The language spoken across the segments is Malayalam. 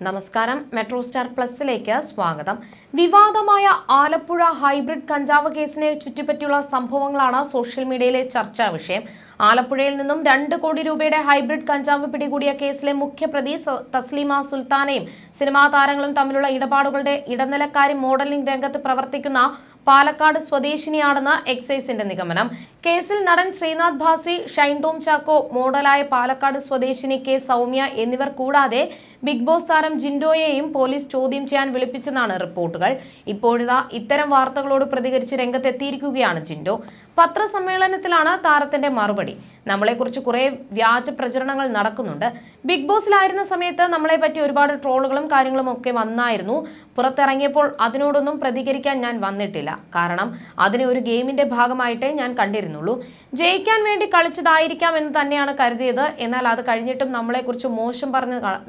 നമസ്കാരം. മെട്രോ സ്റ്റാർ പ്ലസിലേക്ക് സ്വാഗതം. വിവാദമായ ആലപ്പുഴ ഹൈബ്രിഡ് കഞ്ചാവ് കേസിനെ ചുറ്റിപ്പറ്റിയുള്ള സംഭവങ്ങളാണ് സോഷ്യൽ മീഡിയയിലെ ചർച്ചാ വിഷയം. ആലപ്പുഴയിൽ നിന്നും രണ്ട് കോടി രൂപയുടെ ഹൈബ്രിഡ് കഞ്ചാവ് പിടികൂടിയ കേസിലെ മുഖ്യപ്രതി തസ്ലീമ സുൽത്താനയും സിനിമാ താരങ്ങളും തമ്മിലുള്ള ഇടപാടുകളുടെ ഇടനിലക്കാരി മോഡലിംഗ് രംഗത്ത് പ്രവർത്തിക്കുന്ന പാലക്കാട് സ്വദേശിനിയാണെന്ന് എക്സൈസിന്റെ നിഗമനം. കേസിൽ നടൻ ശ്രീനാഥ് ഭാസി ഷൈൻ ടോം ചാക്കോ മോഡലായ പാലക്കാട് സ്വദേശിനി കെ സൗമ്യ എന്നിവർ കൂടാതെ ബിഗ് ബോസ് താരം ജിൻഡോയെയും പോലീസ് ചോദ്യം ചെയ്യാൻ വിളിപ്പിച്ചെന്നാണ് റിപ്പോർട്ടുകൾ. ഇപ്പോഴിതാ ഇത്തരം വാർത്തകളോട് പ്രതികരിച്ച് രംഗത്തെത്തിയിരിക്കുകയാണ് ജിൻഡോ. പത്രസമ്മേളനത്തിലാണ് താരത്തിന്റെ മറുപടി. നമ്മളെക്കുറിച്ച് കുറെ വ്യാജ പ്രചരണങ്ങൾ നടക്കുന്നുണ്ട്. ബിഗ് ബോസിലായിരുന്ന സമയത്ത് നമ്മളെ പറ്റി ഒരുപാട് ട്രോളുകളും കാര്യങ്ങളും ഒക്കെ വന്നായിരുന്നു. പുറത്തിറങ്ങിയപ്പോൾ അതിനോടൊന്നും പ്രതികരിക്കാൻ ഞാൻ വന്നിട്ടില്ല. കാരണം അതിനെ ഒരു ഗെയിമിന്റെ ഭാഗമായിട്ടേ ഞാൻ കണ്ടിരുന്നുള്ളൂ. ജയിക്കാൻ വേണ്ടി കളിച്ചതായിരിക്കാം എന്ന് തന്നെയാണ് കരുതിയത്. എന്നാൽ അത് കഴിഞ്ഞിട്ടും നമ്മളെക്കുറിച്ച് മോശം പറഞ്ഞ് ക-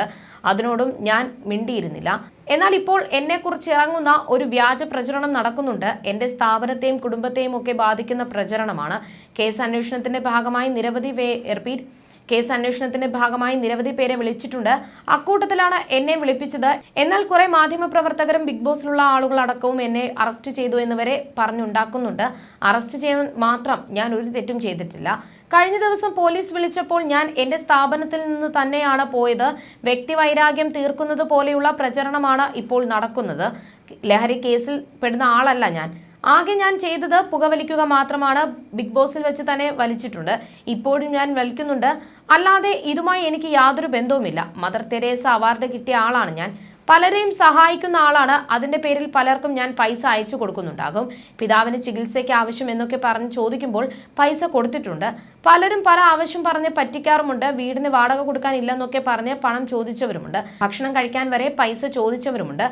നടന്നിട്ടുണ്ട് അതിനോടും ഞാൻ മിണ്ടിയിരുന്നില്ല. എന്നാൽ ഇപ്പോൾ എന്നെക്കുറിച്ച് ഇറങ്ങുന്ന ഒരു വ്യാജ പ്രചരണം നടക്കുന്നുണ്ട്. എന്റെ സ്ഥാപനത്തെയും കുടുംബത്തെയും ഒക്കെ ബാധിക്കുന്ന പ്രചരണമാണ്. കേസ് അന്വേഷണത്തിന്റെ ഭാഗമായി നിരവധി കേസ് അന്വേഷണത്തിന്റെ ഭാഗമായി നിരവധി പേരെ വിളിച്ചിട്ടുണ്ട്. അക്കൂട്ടത്തിലാണ് എന്നെ വിളിപ്പിച്ചത്. എന്നാൽ കുറെ മാധ്യമപ്രവർത്തകരും ബിഗ് ബോസിലുള്ള ആളുകൾ അടക്കവും എന്നെ അറസ്റ്റ് ചെയ്തു എന്ന് വരെ പറഞ്ഞുണ്ടാക്കുന്നുണ്ട്. അറസ്റ്റ് ചെയ്യാൻ മാത്രം ഞാൻ ഒരു തെറ്റും ചെയ്തിട്ടില്ല. കഴിഞ്ഞ ദിവസം പോലീസ് വിളിച്ചപ്പോൾ ഞാൻ എന്റെ സ്ഥാപനത്തിൽ നിന്ന് തന്നെയാണ് പോയത്. വ്യക്തിവൈരാഗ്യം തീർക്കുന്നത് പോലെയുള്ള പ്രചരണമാണ് ഇപ്പോൾ നടക്കുന്നത്. ലഹരി കേസിൽ പെടുന്ന ആളല്ല ഞാൻ. ആകെ ഞാൻ ചെയ്തത് പുകവലിക്കുക മാത്രമാണ്. ബിഗ് ബോസിൽ വെച്ച് തന്നെ വലിച്ചിട്ടുണ്ട്. ഇപ്പോഴും ഞാൻ വലിക്കുന്നുണ്ട്. അല്ലാതെ ഇതുമായി എനിക്ക് യാതൊരു ബന്ധവുമില്ല. മദർ തെരേസ അവാർഡ് കിട്ടിയ ആളാണ് ഞാൻ. പലരെയും സഹായിക്കുന്ന ആളാണ്. അതിന്റെ പേരിൽ പലർക്കും ഞാൻ പൈസ അയച്ചു കൊടുക്കുന്നുണ്ടാകും. പിതാവിന് ചികിത്സയ്ക്ക് ആവശ്യം എന്നൊക്കെ പറഞ്ഞ് ചോദിക്കുമ്പോൾ പൈസ കൊടുത്തിട്ടുണ്ട്. പലരും പല ആവശ്യം പറഞ്ഞ് പറ്റിക്കാറുമുണ്ട്. വീടിന് വാടക കൊടുക്കാൻ ഇല്ലെന്നൊക്കെ പറഞ്ഞ് പണം ചോദിച്ചവരുമുണ്ട്. ഭക്ഷണം കഴിക്കാൻ വരെ പൈസ ചോദിച്ചവരുമുണ്ട്.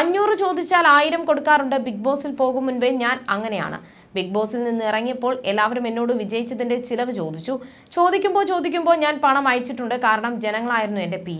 അഞ്ഞൂറ് ചോദിച്ചാൽ ആയിരം കൊടുക്കാറുണ്ട്. ബിഗ് ബോസിൽ പോകും മുൻപേ ഞാൻ അങ്ങനെയാണ്. ബിഗ് ബോസിൽ നിന്ന് ഇറങ്ങിയപ്പോൾ എല്ലാവരും എന്നോട് വിജയിച്ചതിന്റെ ചിലവ് ചോദിച്ചു. ചോദിക്കുമ്പോൾ ചോദിക്കുമ്പോൾ ഞാൻ പണം അയച്ചിട്ടുണ്ട്. കാരണം ജനങ്ങളായിരുന്നു എന്റെ പി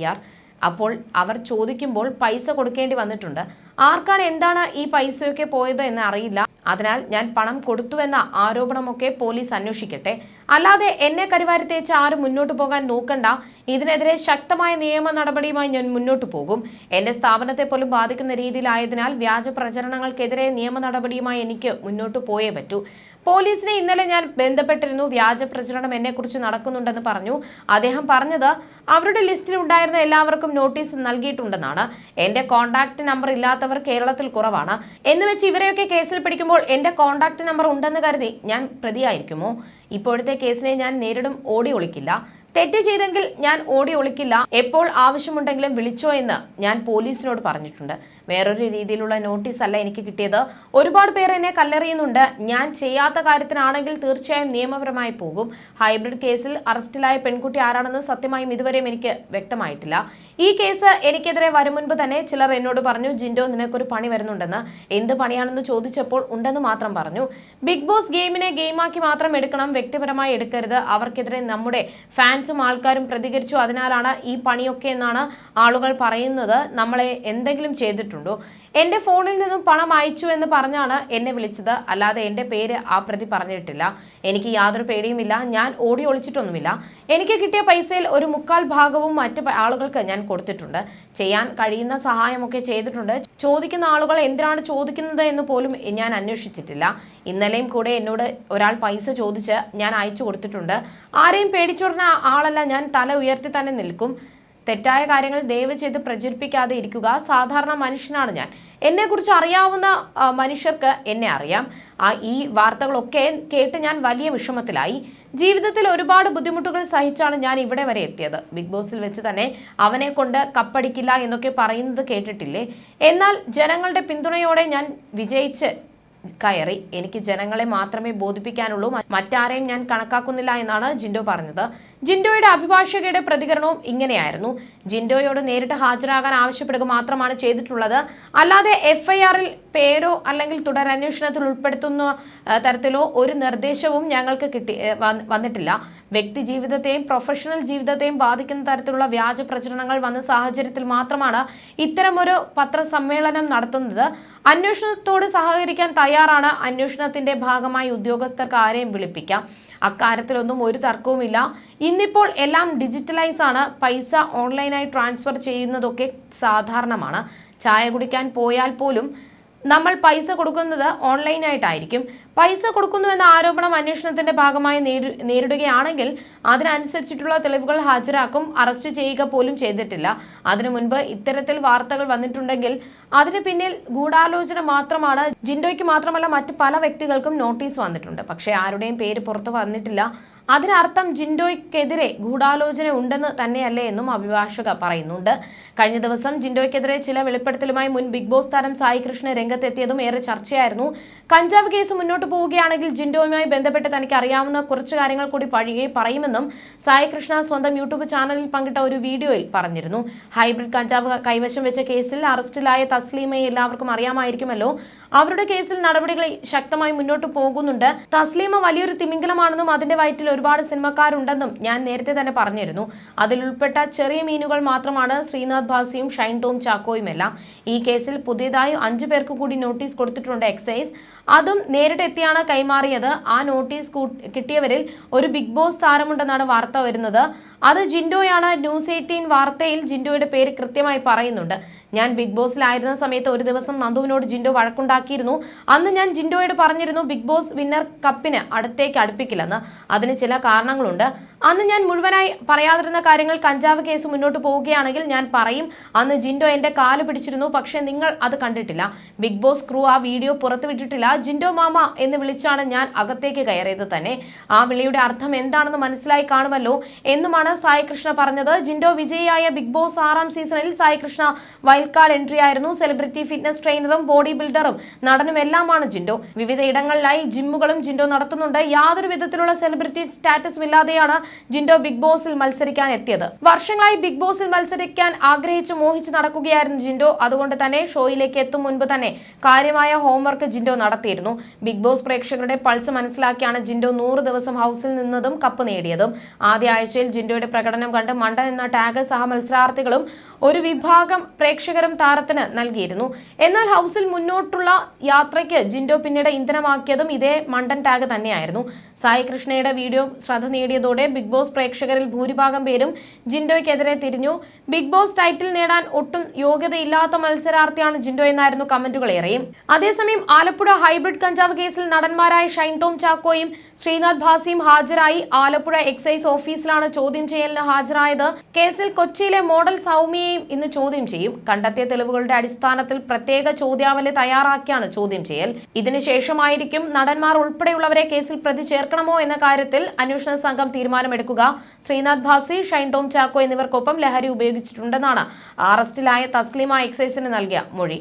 അപ്പോൾ അവർ ചോദിക്കുമ്പോൾ പൈസ കൊടുക്കേണ്ടി വന്നിട്ടുണ്ട്. ആർക്കാണ് എന്താണ് ഈ പൈസയൊക്കെ പോയത് എന്ന് അറിയില്ല. അതിനാൽ ഞാൻ പണം കൊടുത്തുവെന്ന ആരോപണമൊക്കെ പോലീസ് അന്വേഷിക്കട്ടെ. അല്ലാതെ എന്നെ കരിവാരി തേച്ച് ആരും മുന്നോട്ട് പോകാൻ നോക്കണ്ട. ഇതിനെതിരെ ശക്തമായ നിയമ നടപടിയുമായി ഞാൻ മുന്നോട്ട് പോകും. എന്റെ സ്ഥാപനത്തെ പോലും ബാധിക്കുന്ന രീതിയിലായതിനാൽ വ്യാജ പ്രചരണങ്ങൾക്കെതിരെ നിയമ നടപടിയുമായി എനിക്ക് മുന്നോട്ട് പോയേ പറ്റൂ. പോലീസിനെ ഇന്നലെ ഞാൻ ബന്ധപ്പെട്ടിരുന്നു. വ്യാജ പ്രചരണം എന്നെക്കുറിച്ച് നടക്കുന്നുണ്ടെന്ന് പറഞ്ഞു. അദ്ദേഹം പറഞ്ഞത് അവരുടെ ലിസ്റ്റിൽ ഉണ്ടായിരുന്ന എല്ലാവർക്കും നോട്ടീസ് നൽകിയിട്ടുണ്ടെന്നാണ്. എന്റെ കോൺടാക്ട് നമ്പർ ഇല്ലാത്തവർ കേരളത്തിൽ കുറവാണ്. എന്ന് വെച്ച് ഇവരെയൊക്കെ കേസിൽ പിടിക്കുമ്പോൾ എന്റെ കോൺടാക്ട് നമ്പർ ഉണ്ടെന്ന് കരുതി ഞാൻ പ്രതിയായിരിക്കുമോ? ഇപ്പോഴത്തെ കേസിനെ ഞാൻ നേരിടും ഓടി ഒളിക്കില്ല. തെറ്റ് ചെയ്തെങ്കിൽ ഞാൻ ഓടി ഒളിക്കില്ല. എപ്പോൾ ആവശ്യമുണ്ടെങ്കിലും വിളിച്ചോ എന്ന് ഞാൻ പോലീസിനോട് പറഞ്ഞിട്ടുണ്ട്. വേറൊരു രീതിയിലുള്ള നോട്ടീസ് അല്ല എനിക്ക് കിട്ടിയത്. ഒരുപാട് പേർ എന്നെ കല്ലെറിയുന്നുണ്ട്. ഞാൻ ചെയ്യാത്ത കാര്യത്തിനാണെങ്കിൽ തീർച്ചയായും നിയമപരമായി പോകും. ഹൈബ്രിഡ് കേസിൽ അറസ്റ്റിലായ പെൺകുട്ടി ആരാണെന്ന് സത്യമായും ഇതുവരെയും എനിക്ക് വ്യക്തമായിട്ടില്ല. ഈ കേസ് എനിക്കെതിരെ വരും മുൻപ് തന്നെ ചിലർ എന്നോട് പറഞ്ഞു ജിൻഡോ നിനക്കൊരു പണി വരുന്നുണ്ടെന്ന്. എന്ത് പണിയാണെന്ന് ചോദിച്ചപ്പോൾ ഉണ്ടെന്ന് മാത്രം പറഞ്ഞു. ബിഗ് ബോസ് ഗെയിമിനെ ഗെയിമാക്കി മാത്രം എടുക്കണം വ്യക്തിപരമായി എടുക്കരുത്. അവർക്കെതിരെ നമ്മുടെ ഫാൻസും ആൾക്കാരും പ്രതികരിച്ചു. അതിനാലാണ് ഈ പണിയൊക്കെ എന്നാണ് ആളുകൾ പറയുന്നത്. നമ്മളെ എന്തെങ്കിലും ചെയ്തിട്ടുണ്ടോ? എന്റെ ഫോണിൽ നിന്നും പണം അയച്ചു എന്ന് പറഞ്ഞാണ് എന്നെ വിളിച്ചത്. അല്ലാതെ എന്റെ പേര് ആ പ്രതി പറഞ്ഞിട്ടില്ല. എനിക്ക് യാതൊരു പേടിയുമില്ല. ഞാൻ ഓടി ഒളിച്ചിട്ടൊന്നുമില്ല. എനിക്ക് കിട്ടിയ പൈസയിൽ ഒരു മുക്കാൽ ഭാഗവും മറ്റ് ആളുകൾക്ക് ഞാൻ കൊടുത്തിട്ടുണ്ട്. ചെയ്യാൻ കഴിയുന്ന സഹായമൊക്കെ ചെയ്തിട്ടുണ്ട്. ചോദിക്കുന്ന ആളുകൾ എന്തിനാണ് ചോദിക്കുന്നത് എന്ന് പോലും ഞാൻ അന്വേഷിച്ചിട്ടില്ല. ഇന്നലെയും കൂടെ എന്നോട് ഒരാൾ പൈസ ചോദിച്ച് ഞാൻ അയച്ചു കൊടുത്തിട്ടുണ്ട്. ആരെയും പേടിച്ചോടുന്ന ആളല്ല ഞാൻ. തല ഉയർത്തി തന്നെ നിൽക്കും. തെറ്റായ കാര്യങ്ങൾ ദയവ് ചെയ്ത് പ്രചരിപ്പിക്കാതെ ഇരിക്കുക. സാധാരണ മനുഷ്യനാണ് ഞാൻ. എന്നെക്കുറിച്ച് അറിയാവുന്ന മനുഷ്യർക്ക് എന്നെ അറിയാം. ആ ഈ വാർത്തകളൊക്കെ കേട്ട് ഞാൻ വലിയ വിഷമത്തിലായി. ജീവിതത്തിൽ ഒരുപാട് ബുദ്ധിമുട്ടുകൾ സഹിച്ചാണ് ഞാൻ ഇവിടെ വരെ എത്തിയത്. ബിഗ് ബോസിൽ വെച്ച് തന്നെ അവനെ കൊണ്ട് കപ്പടിക്കില്ല എന്നൊക്കെ പറയുന്നത് കേട്ടിട്ടില്ലേ? എന്നാൽ ജനങ്ങളുടെ പിന്തുണയോടെ ഞാൻ വിജയിച്ച് കയറി. എനിക്ക് ജനങ്ങളെ മാത്രമേ ബോധിപ്പിക്കാനുള്ളൂ. മറ്റാരെയും ഞാൻ കണക്കാക്കുന്നില്ല എന്നാണ് ജിൻഡോ പറഞ്ഞത്. ജിൻഡോയുടെ അഭിഭാഷകയുടെ പ്രതികരണവും ഇങ്ങനെയായിരുന്നു. ജിൻഡോയോട് നേരിട്ട് ഹാജരാകാൻ ആവശ്യപ്പെടുക മാത്രമാണ് ചെയ്തിട്ടുള്ളത്. അല്ലാതെ എഫ്ഐആറിൽ പേരോ അല്ലെങ്കിൽ തുടരന്വേഷണത്തിൽ ഉൾപ്പെടുത്തുന്ന തരത്തിലോ ഒരു നിർദ്ദേശവും ഞങ്ങൾക്ക് കിട്ടി വന്നിട്ടില്ല. വ്യക്തി ജീവിതത്തെയും പ്രൊഫഷണൽ ജീവിതത്തെയും ബാധിക്കുന്ന തരത്തിലുള്ള വ്യാജ പ്രചരണങ്ങൾ വന്ന സാഹചര്യത്തിൽ മാത്രമാണ് ഇത്തരമൊരു പത്രസമ്മേളനം നടത്തുന്നത്. അന്വേഷണത്തോട് സഹകരിക്കാൻ തയ്യാറാണ്. അന്വേഷണത്തിന്റെ ഭാഗമായി ഉദ്യോഗസ്ഥർക്ക് ആരെയും വിളിപ്പിക്കാം. അക്കാര്യത്തിലൊന്നും ഒരു തർക്കവുമില്ല. ഇന്നിപ്പോൾ എല്ലാം ഡിജിറ്റലൈസ് ആണ്. പൈസ ഓൺലൈനായി ട്രാൻസ്ഫർ ചെയ്യുന്നതൊക്കെ സാധാരണമാണ്. ചായ കുടിക്കാൻ പോയാൽ പോലും നമ്മൾ പൈസ കൊടുക്കുന്നത് ഓൺലൈനായിട്ടായിരിക്കും പൈസ കൊടുക്കുന്നു എന്ന ആരോപണം അന്വേഷണത്തിന്റെ ഭാഗമായി നേരി- നേരിടുകയാണെങ്കിൽ അതിനനുസരിച്ചിട്ടുള്ള തെളിവുകൾ ഹാജരാക്കും അറസ്റ്റ് ചെയ്യുക പോലും ചെയ്തിട്ടില്ല. അതിനു മുൻപ് ഇത്തരത്തിൽ വാർത്തകൾ വന്നിട്ടുണ്ടെങ്കിൽ അതിന് പിന്നിൽ ഗൂഢാലോചന മാത്രമാണ്. ജിൻഡോയ്ക്ക് മാത്രമല്ല മറ്റ് പല വ്യക്തികൾക്കും നോട്ടീസ് വന്നിട്ടുണ്ട്. പക്ഷേ ആരുടെയും പേര് പുറത്തു വന്നിട്ടില്ല. അതിനർത്ഥം ജിൻഡോയ്ക്കെതിരെ ഗൂഢാലോചന ഉണ്ടെന്ന് തന്നെയല്ലേ എന്നും അഭിഭാഷക പറയുന്നുണ്ട്. കഴിഞ്ഞ ദിവസം ജിൻഡോയ്ക്കെതിരെ ചില വെളിപ്പെടുത്തലുമായി മുൻ ബിഗ് ബോസ് താരം സായി കൃഷ്ണ രംഗത്തെത്തിയതും ഏറെ ചർച്ചയായിരുന്നു. കഞ്ചാവ് കേസ് മുന്നോട്ട് പോവുകയാണെങ്കിൽ ജിൻഡോയുമായി ബന്ധപ്പെട്ട് തനിക്ക് അറിയാവുന്ന കുറച്ച് കാര്യങ്ങൾ കൂടി പഴിയെ പറയുമെന്നും സായി കൃഷ്ണ സ്വന്തം യൂട്യൂബ് ചാനലിൽ പങ്കിട്ട ഒരു വീഡിയോയിൽ പറഞ്ഞിരുന്നു. ഹൈബ്രിഡ് കഞ്ചാവ് കൈവശം വെച്ച കേസിൽ അറസ്റ്റിലായ തസ്ലീമയെ എല്ലാവർക്കും അറിയാമായിരിക്കുമല്ലോ. അവരുടെ കേസിൽ നടപടികൾ ശക്തമായി മുന്നോട്ട് പോകുന്നുണ്ട്. തസ്ലീമ വലിയൊരു തിമിംഗലമാണെന്നും അതിന്റെ വയറ്റിൽ ഒരുപാട് സിനിമക്കാരുണ്ടെന്നും ഞാൻ നേരത്തെ തന്നെ പറഞ്ഞിരുന്നു. അതിൽ ഉൾപ്പെട്ട ചെറിയ മീനുകൾ മാത്രമാണ് ശ്രീനാഥ് ഭാസിയും ഷൈൻ ടോം ചാക്കോയും എല്ലാം ഈ കേസിൽ പുതിയതായി അഞ്ചു പേർക്ക് കൂടി നോട്ടീസ് കൊടുത്തിട്ടുണ്ട് എക്സൈസ്. അതും നേരിട്ടെത്തിയാണ് കൈമാറിയത്. ആ നോട്ടീസ് കിട്ടിയവരിൽ ഒരു ബിഗ് ബോസ് താരമുണ്ടെന്നാണ് വാർത്ത വരുന്നത്. അത് ജിൻഡോയാണ് ന്യൂസ് എയ്റ്റീൻ വാർത്തയിൽ ജിൻഡോയുടെ പേര് കൃത്യമായി പറയുന്നുണ്ട്. ഞാൻ ബിഗ് ബോസിലായിരുന്ന സമയത്ത് ഒരു ദിവസം നന്ദുവിനോട് ജിൻഡോ വഴക്കുണ്ടാക്കിയിരുന്നു. അന്ന് ഞാൻ ജിൻഡോയോട് പറഞ്ഞിരുന്നു ബിഗ് ബോസ് വിന്നർ കപ്പിന് അടുത്തേക്ക് അടുപ്പിക്കില്ലെന്ന്. അതിന് ചില കാരണങ്ങളുണ്ട്. അന്ന് ഞാൻ മുഴുവനായി പറയാതിരുന്ന കാര്യങ്ങൾ കഞ്ചാവ് കേസ് മുന്നോട്ട് പോവുകയാണെങ്കിൽ ഞാൻ പറയും അന്ന് ജിൻഡോ എന്റെ കാൽ പിടിച്ചിരുന്നു പക്ഷേ നിങ്ങൾ അത് കണ്ടിട്ടില്ല. ബിഗ് ബോസ് ക്രൂ ആ വീഡിയോ പുറത്തുവിട്ടിട്ടില്ല ജിൻഡോ മാമ എന്ന് വിളിച്ചാണ് ഞാൻ അകത്തേക്ക് കയറിയത് തന്നെ. ആ വിളിയുടെ അർത്ഥം എന്താണെന്ന് മനസ്സിലായി കാണുമല്ലോ എന്നുമാണ് സായി കൃഷ്ണ പറഞ്ഞത്. ജിൻഡോ വിജയിയായ ബിഗ് ബോസ് ആറാം സീസണിൽ Sai Krishna wild card entry ആയിരുന്നു. സെലിബ്രിറ്റി ഫിറ്റ്നസ് ട്രെയിനറും ബോഡി ബിൽഡറും നടനും എല്ലാമാണ് ജിൻഡോ. വിവിധ ഇടങ്ങളിലായി ജിമ്മുകളും ജിൻഡോ നടത്തുന്നുണ്ട്. യാതൊരു വിധത്തിലുള്ള സെലിബ്രിറ്റി സ്റ്റാറ്റസും ഇല്ലാതെയാണ് ജിൻഡോ ബിഗ് ബോസിൽ മത്സരിക്കാൻ എത്തിയത്. വർഷങ്ങളായി ബിഗ് ബോസിൽ മത്സരിക്കാൻ ആഗ്രഹിച്ചു മോഹിച്ച് നടക്കുകയായിരുന്നു ജിൻഡോ. അതുകൊണ്ട് തന്നെ ഷോയിലേക്ക് എത്തും മുൻപ് തന്നെ കാര്യമായ ഹോംവർക്ക് ജിൻഡോ നടത്തിയിരുന്നു. ബിഗ് ബോസ് പ്രേക്ഷകരുടെ പൾസ് മനസ്സിലാക്കിയാണ് ജിൻഡോ നൂറ് ദിവസം ഹൗസിൽ നിന്നതും കപ്പ് നേടിയതും. ആദ്യ ആഴ്ചയിൽ ജിൻഡോയുടെ പ്രകടനം കണ്ട് മണ്ടൻ എന്ന ടാഗ് സഹ മത്സരാർത്ഥികളും ഒരു വിഭാഗം പ്രേക്ഷകരും താരത്തിന് നൽകിയിരുന്നു. എന്നാൽ ഹൗസിൽ മുന്നോട്ടുള്ള യാത്രയ്ക്ക് ജിൻഡോ പിന്നീട് ഇന്ധനമാക്കിയതും ഇതേ മണ്ടൻ ടാഗ് തന്നെയായിരുന്നു. സായി കൃഷ്ണയുടെ വീഡിയോ ശ്രദ്ധ നേടിയതോടെ ബിഗ് ബോസ് പ്രേക്ഷകരിൽ ഭൂരിഭാഗം പേരും ജിൻഡോയ്ക്കെതിരെ തിരിഞ്ഞു. ബിഗ് ബോസ് ടൈറ്റിൽ നേടാൻ ഒട്ടും യോഗ്യതയില്ലാത്ത മത്സരാർത്ഥിയാണ് ജിൻഡോ എന്നായിരുന്നു കമന്റുകൾ ഏറെയും. അതേസമയം ആലപ്പുഴ ഹൈബ്രിഡ് കഞ്ചാവ് കേസിൽ നടന്മാരായ ഷൈൻ ടോം ചാക്കോയും ശ്രീനാഥ് ഭാസിയും ഹാജരായി. ആലപ്പുഴ എക്സൈസ് ഓഫീസിലാണ് ചോദ്യം ചെയ്യലിന് ഹാജരായത്. കേസിൽ കൊച്ചിയിലെ മോഡൽ സൗമ്യയെയും ഇന്ന് ചോദ്യം ചെയ്യും. കണ്ടെത്തിയ തെളിവുകളുടെ അടിസ്ഥാനത്തിൽ പ്രത്യേക ചോദ്യാവലി തയ്യാറാക്കിയാണ് ചോദ്യം ചെയ്യൽ. ഇതിനുശേഷമായിരിക്കും നടന്മാർ ഉൾപ്പെടെയുള്ളവരെ കേസിൽ പ്രതി ചേർക്കണമോ എന്ന കാര്യത്തിൽ അന്വേഷണ സംഘം തീരുമാനമെടുക്കുക. ശ്രീനാഥ് ഭാസി ഷൈൻ ടോം ചാക്കോ എന്നിവർക്കൊപ്പം ലഹരി ഉപയോഗിച്ചിട്ടുണ്ടെന്നാണ്. അറസ്റ്റിലായ തസ്ലിമ എക്സൈസിന് നൽകിയ മൊഴി.